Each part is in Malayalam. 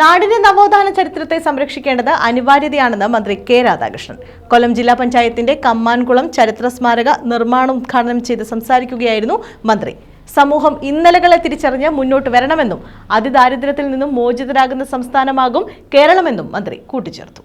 നാടിന്റെ നവോത്ഥാന ചരിത്രത്തെ സംരക്ഷിക്കേണ്ടത് അനിവാര്യതയാണെന്ന് മന്ത്രി കെ രാധാകൃഷ്ണൻ. കൊല്ലം ജില്ലാ പഞ്ചായത്തിന്റെ കമ്മാൻകുളം ചരിത്ര സ്മാരക നിർമ്മാണം ഉദ്ഘാടനം ചെയ്ത് സംസാരിക്കുകയായിരുന്നു മന്ത്രി. സമൂഹം ഇന്നലകളെ തിരിച്ചറിഞ്ഞ് മുന്നോട്ട് വരണമെന്നും അതിദാരിദ്ര്യത്തിൽ നിന്നും മോചിതരാകുന്ന സംസ്ഥാനമാകും കേരളമെന്നും മന്ത്രി കൂട്ടിച്ചേർത്തു.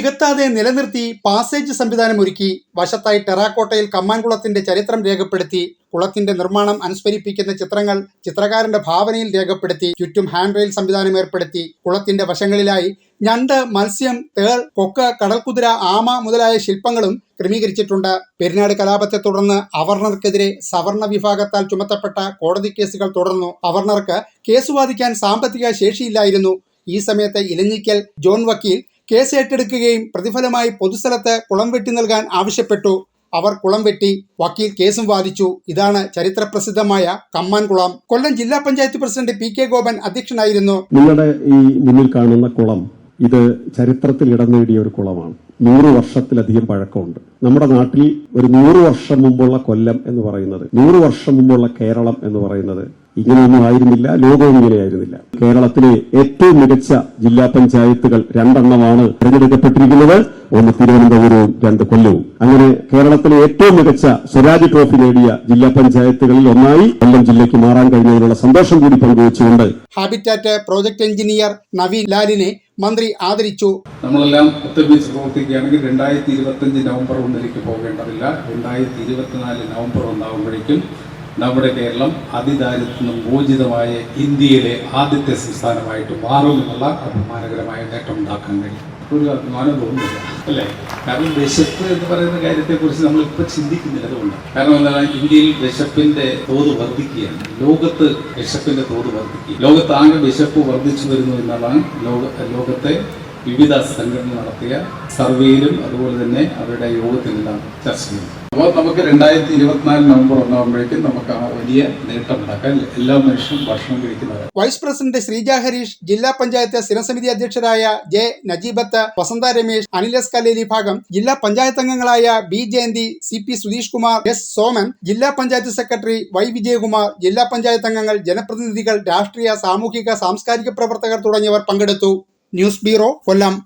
നികത്താതെ നിലനിർത്തി പാസേജ് സംവിധാനം ഒരുക്കി വശത്തായി ടെറാക്കോട്ടയിൽ കമ്മാൻകുളത്തിന്റെ ചരിത്രം രേഖപ്പെടുത്തി കുളത്തിന്റെ നിർമ്മാണം അനുസ്മരിപ്പിക്കുന്ന ചിത്രങ്ങൾ ചിത്രകാരന്റെ ഭാവനയിൽ രേഖപ്പെടുത്തി ചുറ്റും ഹാൻഡ് റെയിൽ സംവിധാനം ഏർപ്പെടുത്തി കുളത്തിന്റെ വശങ്ങളിലായി ഞണ്ട് മത്സ്യം തേൾ കൊക്ക കടൽക്കുതിര ആമ മുതലായ ശില്പങ്ങളും ക്രമീകരിച്ചിട്ടുണ്ട്. പെരിനാട് കലാപത്തെ തുടർന്ന് അവർണർക്കെതിരെ സവർണ വിഭാഗത്താൽ ചുമത്തപ്പെട്ട കോടതി കേസുകൾ തുടർന്നു. അവർണർക്ക് കേസ് വാദിക്കാൻ സാമ്പത്തിക ശേഷിയില്ലായിരുന്നു. ഈ സമയത്ത് ഇലഞ്ഞിക്കൽ ജോൺ വക്കീൽ കേസ് ഏറ്റെടുക്കുകയും പ്രതിഫലമായി പൊതുസ്ഥലത്ത് കുളം വെട്ടി നൽകാൻ ആവശ്യപ്പെട്ടു. അവർ കുളം വെട്ടി വക്കീൽ കേസും വാദിച്ചു. ഇതാണ് ചരിത്ര ചരിത്രപ്രസിദ്ധമായ കമ്മാൻകുളം കൊല്ലം ജില്ലാ panchayat president P K Gopan അധ്യക്ഷനായിരുന്നു. നിങ്ങളുടെ ഈ മുന്നിൽ കാണുന്ന കുളം ഇത് ചരിത്രത്തിൽ ഇടം നേടിയ ഒരു കുളമാണ്. നൂറ് വർഷത്തിലധികം പഴക്കമുണ്ട്. നമ്മുടെ നാട്ടിൽ ഒരു നൂറ് വർഷം മുമ്പുള്ള കൊല്ലം എന്ന് പറയുന്നത് നൂറ് വർഷം മുമ്പുള്ള കേരളം എന്ന് പറയുന്നത് ഇങ്ങനെയൊന്നും ആയിരുന്നില്ല ലോകവും ഇങ്ങനെയായിരുന്നില്ല കേരളത്തിലെ ഏറ്റവും മികച്ച ജില്ലാ പഞ്ചായത്തുകൾ രണ്ടെണ്ണമാണ് തിരഞ്ഞെടുക്കപ്പെട്ടിരിക്കുന്നത്. ഒന്ന് തിരുവനന്തപുരവും രണ്ട് കൊല്ലവും. അങ്ങനെ കേരളത്തിലെ ഏറ്റവും മികച്ച സ്വരാജ് ട്രോഫി നേടിയ ജില്ലാ പഞ്ചായത്തുകളിൽ ഒന്നായി കൊല്ലം ജില്ലയ്ക്ക് മാറാൻ കഴിഞ്ഞതിനുള്ള സന്തോഷം കൂടി പങ്കുവച്ചുകൊണ്ട് ഹാബിറ്റാറ്റ് പ്രോജക്ട് എഞ്ചിനീയർ നവീൻ ലാലിനെ മന്ത്രി ആദരിച്ചു. നമ്മളെല്ലാം ഒത്തൊരുമിച്ച് പ്രവർത്തിക്കുകയാണെങ്കിൽ രണ്ടായിരത്തി ഇരുപത്തഞ്ച് നവംബർ ഒന്നിലേക്ക് പോകേണ്ടതില്ല. രണ്ടായിരത്തി ഇരുപത്തിനാല് നവംബർ ഒന്നാകുമ്പോഴേക്കും നമ്മുടെ കേരളം അതിദാരിദ്ര്യം മോചിതമായ ഇന്ത്യയിലെ ആദ്യത്തെ സംസ്ഥാനമായിട്ട് മാറുമെന്നുള്ള അഭിമാനകരമായ നേട്ടം ഉണ്ടാക്കാൻ കഴിയും. ഒരു അഭിമാനം തോന്നുന്നില്ല അല്ലേ? കാരണം വിശപ്പ് എന്ന് പറയുന്ന കാര്യത്തെക്കുറിച്ച് നമ്മൾ ഇപ്പോൾ ചിന്തിക്കുന്നില്ല അതുകൊണ്ട്. കാരണം എന്താണ്? ഇന്ത്യയിൽ വിശപ്പിന്റെ തോത് വർദ്ധിക്കുകയാണ്. ലോകത്ത് വിശപ്പിന്റെ തോത് വർദ്ധിക്കുക. ലോകത്താകെ വിശപ്പ് വർദ്ധിച്ചു വരുന്നു എന്നതാണ് ലോക ലോകത്തെ വിവിധ സംഘടന നടത്തിയ സർവേയിലും അതുപോലെ തന്നെ അവരുടെ യോഗത്തിലെല്ലാം ചർച്ച ചെയ്യുന്നു അപ്പോൾ നമുക്ക് രണ്ടായിരത്തി ഇരുപത്തിനാല് നവംബർ ഒന്നാകുമ്പോഴേക്കും നമുക്ക് ആ വലിയ നേട്ടം ഉണ്ടാക്കാൻ എല്ലാ മനുഷ്യരും ഭക്ഷണം കഴിക്കുന്നത് വൈസ് പ്രസിഡന്റ് ശ്രീജ ഹരീഷ് ജില്ലാ പഞ്ചായത്ത് സ്ഥിരസമിതി അധ്യക്ഷരായ ജെ നജീബത്ത് വസന്ത രമേശ് അനിലസ് കല്ലേലി ഭാഗം ജില്ലാ പഞ്ചായത്ത് അംഗങ്ങളായ B Jayanthi C P Sudheesh Kumar S Soman ജില്ലാ പഞ്ചായത്ത് സെക്രട്ടറി വൈ വിജയകുമാർ ജില്ലാ പഞ്ചായത്ത് അംഗങ്ങൾ ജനപ്രതിനിധികൾ രാഷ്ട്രീയ സാമൂഹിക സാംസ്കാരിക പ്രവർത്തകർ തുടങ്ങിയവർ പങ്കെടുത്തു. News bureau Kollam.